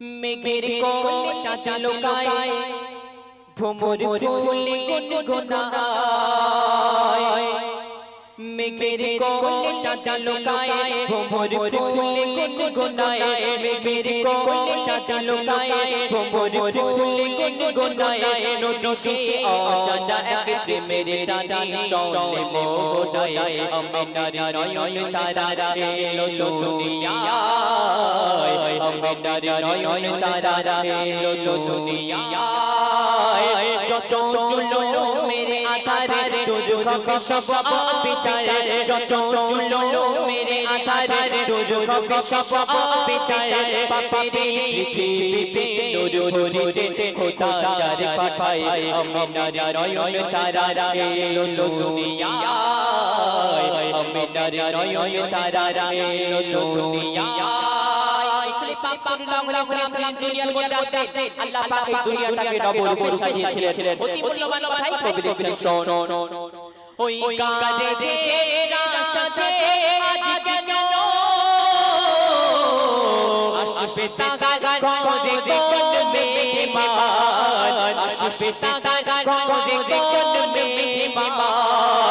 মেঘের কোলে চাচা লোকায় ভ্রমর ফুলে গুনগুনায়। মেঘের কোলে চাচা লোকায় ভ্রমর ফুলে গুনগুনায়। মেঘের কোলে চাচা লোকায় ভ্রমর ফুলে গুনগুনায়। নদী শেষে চাচা এক প্রেমের টানি চলে মোহনায় আমিনার নয়ন তারা এলো দুনিয়ায় আমিনার নয়ন তারা এলো দুনিয়ায়। যত চুলো মেরে আধারে দুধ খাবে বিচারে যত চুলো মেরে আধারে দুধ খাবে বিচারে পাপেরে পৃথিবীতে নূর ভরিতে খোদা চার পাঠায়। আমিনার নয়ন তারা এলো দুনিয়ায়। আমিনার নয়ন তারা এলো দুনিয়ায়। পাক সাল্লাল্লাহু আলাইহি ওয়াসাল্লাম দুনিয়ার মধ্যে আসলেন আল্লাহ পাক এই দুনিয়াটাকে করে সাজিয়েছিলেন। অতি মূল্যবান কথাই কবি লিখছেন শোন। ওই কারে রে রাশাতে আজ কেন? আসবে তাগা করে কোন মেহমান আসবে তাগা করে কোন মেহমান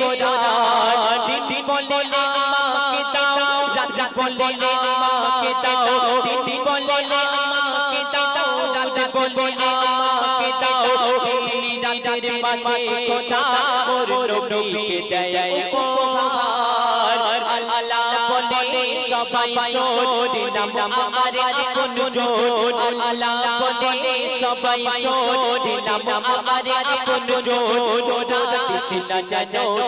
কোরআন দিদি বলে আমাকে দাও রাত বলে আমাকে দাও, দিদি বলে আমাকে দাও রাত বলে আমাকে দাও দিদি রাতের মাঝে খোদা মোর নবীকে দেয় সবাই শোন নাম আমার আপন জোন আল্লাহ বলে সবাই শোন নাম আমার আপন জোন কৃষ্ণ জানো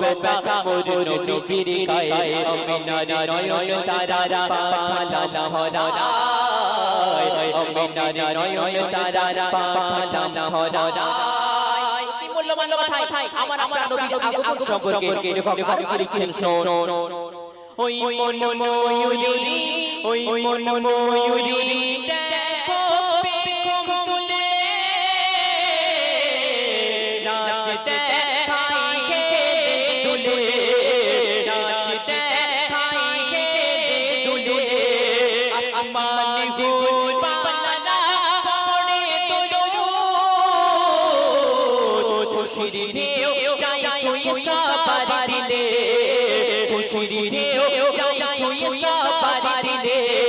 বেতা মোর নবীজির গায়ে আমিনার নয়ন তারা পাঠালা হরা আমিনার নয়ন তারা পাঠালা হরা। মূল্যবান কথাই আমার আপনার নবীর আগমন সম্পর্কে লেখক আরও লিখছেন শোন। ওই মন ময়ূরী, ওই মন ময়ূরী দেখো পেখম তুলে নাচ দেখাই খেলে দুলে, নাচ দেখাই খেলে দুলে। আসমান গুল পালা পড়ে দরুদ খুশির ঢেউ চাই ছুঁয়ে সবার দিলে। খুশির ঢেউ চাই ছুঁয়ে সবার দিলে